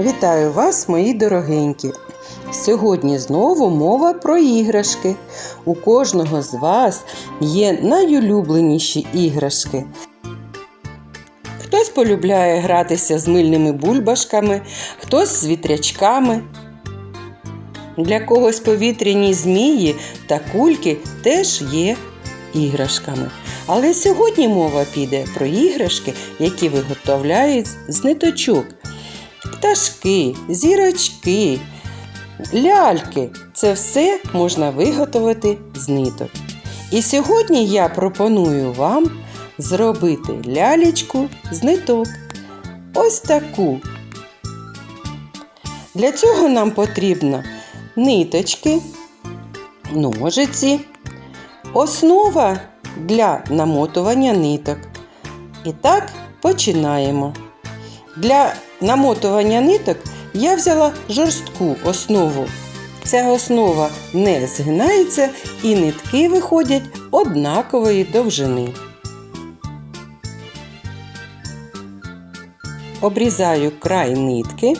Вітаю вас, мої дорогенькі! Сьогодні знову мова про іграшки. У кожного з вас є найулюбленіші іграшки. Хтось полюбляє гратися з мильними бульбашками, хтось з вітрячками. Для когось повітряні змії та кульки теж є іграшками. Але сьогодні мова піде про іграшки, які виготовляють з ниточок. Пташки, зірочки, ляльки це все можна виготовити з ниток. І сьогодні я пропоную вам зробити лялечку з ниток. Ось таку. Для цього нам потрібно ниточки, ножиці, основа для намотування ниток. І так починаємо. Для намотування ниток я взяла жорстку основу. Ця основа не згинається і нитки виходять однакової довжини. Обрізаю край нитки,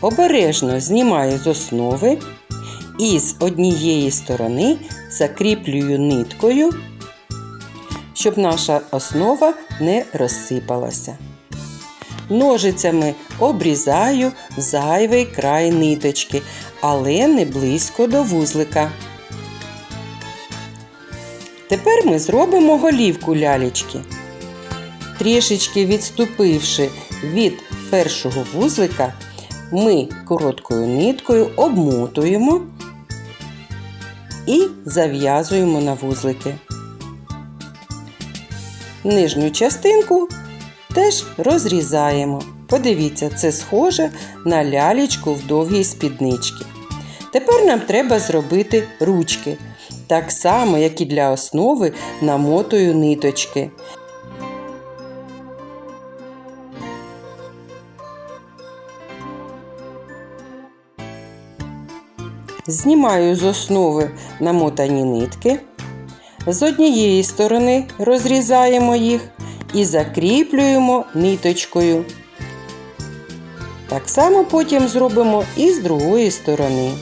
обережно знімаю з основи і з однієї сторони закріплюю ниткою, щоб наша основа не розсипалася. Ножицями обрізаю зайвий край ниточки, але не близько до вузлика. Тепер ми зробимо голівку лялечки. Трішечки відступивши від першого вузлика, ми короткою ниткою обмотуємо і зав'язуємо на вузлики. Нижню частинку теж розрізаємо. Подивіться, це схоже на лялечку в довгій спідничці. Тепер нам треба зробити ручки. Так само, як і для основи, намотую ниточки. Знімаю з основи намотані нитки. З однієї сторони розрізаємо їх і закріплюємо ниточкою. Так само потім зробимо і з другої сторони.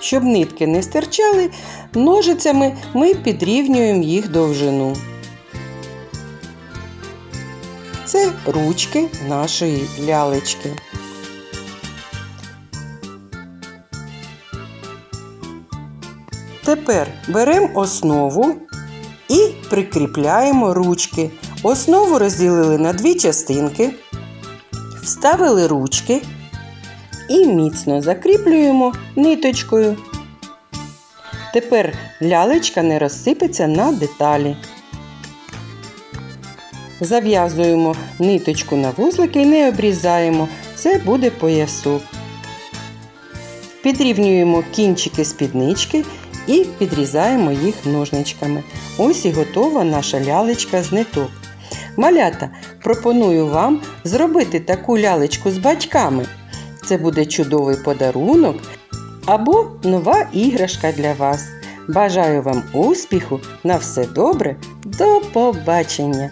Щоб нитки не стирчали, ножицями ми підрівнюємо їх довжину. Це ручки нашої лялечки. Тепер беремо основу і прикріпляємо ручки. Основу розділили на дві частинки, вставили ручки і міцно закріплюємо ниточкою. Тепер лялечка не розсипеться на деталі. Зав'язуємо ниточку на вузлики і не обрізаємо. Це буде поясок. Підрівнюємо кінчики спіднички і підрізаємо їх ножничками. Ось і готова наша лялечка з ниток. Малята, пропоную вам зробити таку лялечку з батьками. Це буде чудовий подарунок або нова іграшка для вас. Бажаю вам успіху! На все добре! До побачення!